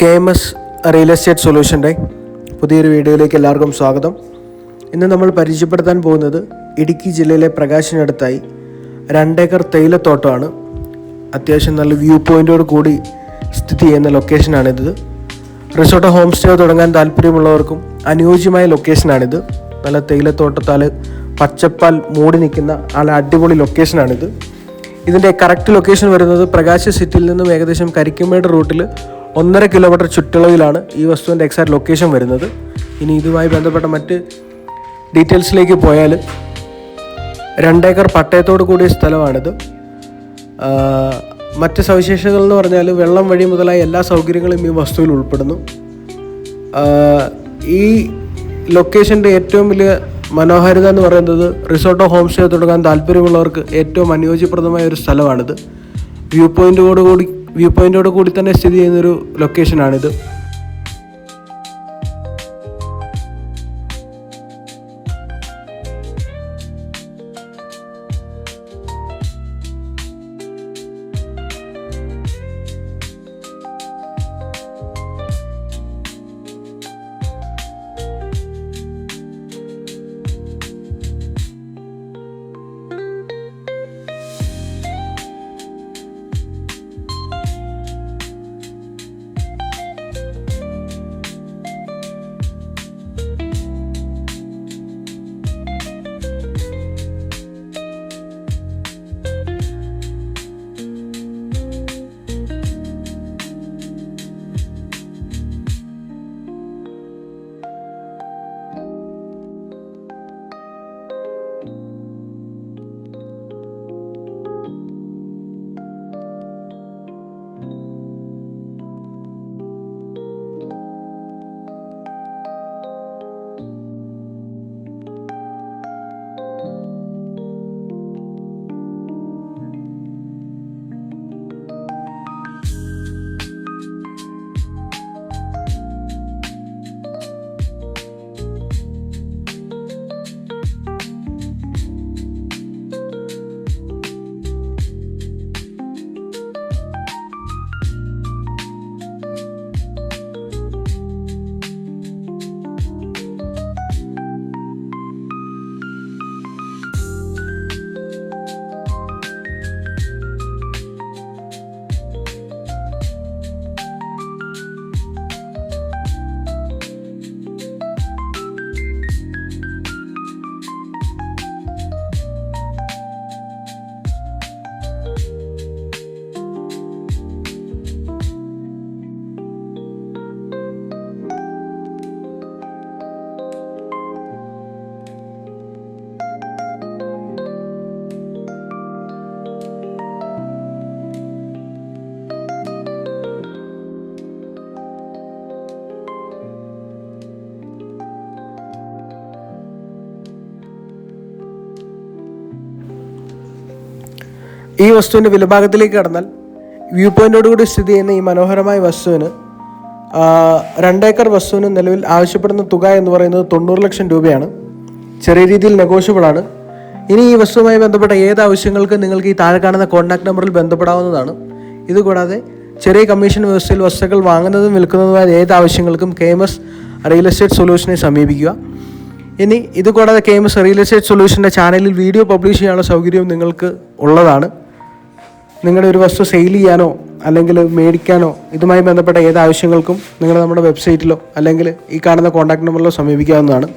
K M S real estate സൊല്യൂഷന്റെ പുതിയൊരു വീഡിയോയിലേക്ക് എല്ലാവർക്കും സ്വാഗതം. ഇന്ന് നമ്മൾ പരിചയപ്പെടുത്താൻ പോകുന്നത് ഇടുക്കി ജില്ലയിലെ പ്രകാശിനടുത്തായി രണ്ടേക്കർ തേയിലത്തോട്ടമാണ്. അത്യാവശ്യം നല്ല വ്യൂ പോയിന്റോട് കൂടി സ്ഥിതി ചെയ്യുന്ന ലൊക്കേഷനാണിത്. റിസോർട്ട് ഹോം സ്റ്റേ തുടങ്ങാൻ താല്പര്യമുള്ളവർക്കും അനുയോജ്യമായ ലൊക്കേഷനാണിത്. നല്ല തേയിലത്തോട്ടത്താൽ പച്ചപ്പാൽ മൂടി നിൽക്കുന്ന നല്ല അടിപൊളി ലൊക്കേഷനാണിത്. ഇതിന്റെ കറക്റ്റ് ലൊക്കേഷൻ വരുന്നത് പ്രകാശ സിറ്റിയിൽ നിന്നും ഏകദേശം കരിക്കുമേട് റൂട്ടിൽ ഒന്നര കിലോമീറ്റർ ചുറ്റളവിലാണ് ഈ വസ്തുവിന്റെ എക്സാക്ട് ലൊക്കേഷൻ വരുന്നത്. ഇനി ഇതുമായി ബന്ധപ്പെട്ട മറ്റ് ഡീറ്റെയിൽസിലേക്ക് പോയാൽ രണ്ടേക്കർ പട്ടയത്തോട് കൂടിയ സ്ഥലമാണിത്. മറ്റ് സവിശേഷതകൾ എന്ന് പറഞ്ഞാൽ വെള്ളം വഴി മുതലായ എല്ലാ സൗകര്യങ്ങളും ഈ വസ്തുവിൽ ഉൾപ്പെടുന്നു. ഈ ലൊക്കേഷന്റെ ഏറ്റവും വലിയ മനോഹാരിത എന്ന് പറയുന്നത് റിസോർട്ടോ ഹോം സ്റ്റേ തുടങ്ങാൻ താല്പര്യമുള്ളവർക്ക് ഏറ്റവും അനുയോജ്യപ്രദമായ ഒരു സ്ഥലമാണിത്. വ്യൂ പോയിന്റോട് കൂടി വ്യൂ പോയിന്റോട് കൂടി തന്നെ സ്ഥിതി ചെയ്യുന്നൊരു ലൊക്കേഷനാണിത് ഈ വസ്തുവിന്റെ വിലഭാഗത്തിലേക്ക് കടന്നാൽ വ്യൂ പോയിന്റോട് കൂടി സ്ഥിതി ചെയ്യുന്ന ഈ മനോഹരമായ വസ്തുവിന് രണ്ടേക്കർ വസ്തുവിന് നിലവിൽ ആവശ്യപ്പെടുന്ന തുക എന്ന് പറയുന്നത് തൊണ്ണൂറ് ലക്ഷം രൂപയാണ്. ചെറിയ രീതിയിൽ നെഗോഷ്യബിൾ ആണ്. ഇനി ഈ വസ്തുവുമായി ബന്ധപ്പെട്ട ഏത് ആവശ്യങ്ങൾക്കും നിങ്ങൾക്ക് ഈ താഴെ കാണുന്ന കോൺടാക്ട് നമ്പറിൽ ബന്ധപ്പെടാവുന്നതാണ്. ഇതുകൂടാതെ ചെറിയ കമ്മീഷൻ വ്യവസ്ഥയിൽ വസ്തുക്കൾ വാങ്ങുന്നതും വിൽക്കുന്നതുമായ ഏത് ആവശ്യങ്ങൾക്കും K M S real estate സൊല്യൂഷനെ സമീപിക്കുക. ഇനി ഇതുകൂടാതെ K M S real estate സൊല്യൂഷന്റെ ചാനലിൽ വീഡിയോ പബ്ലിഷ് ചെയ്യാനുള്ള സൗകര്യവും നിങ്ങൾക്ക് ഉള്ളതാണ്. നിങ്ങളുടെ ഒരു വസ്തു സെയിൽ ചെയ്യാനോ അല്ലെങ്കിൽ മേടിക്കാനോ ഇതുമായി ബന്ധപ്പെട്ട ഏത് ആവശ്യങ്ങൾക്കും നിങ്ങൾ നമ്മുടെ വെബ്സൈറ്റിലോ അല്ലെങ്കിൽ ഈ കാണുന്ന കോൺടാക്ട് നമ്പറിലോ സമീപിക്കാവുന്നതാണ്.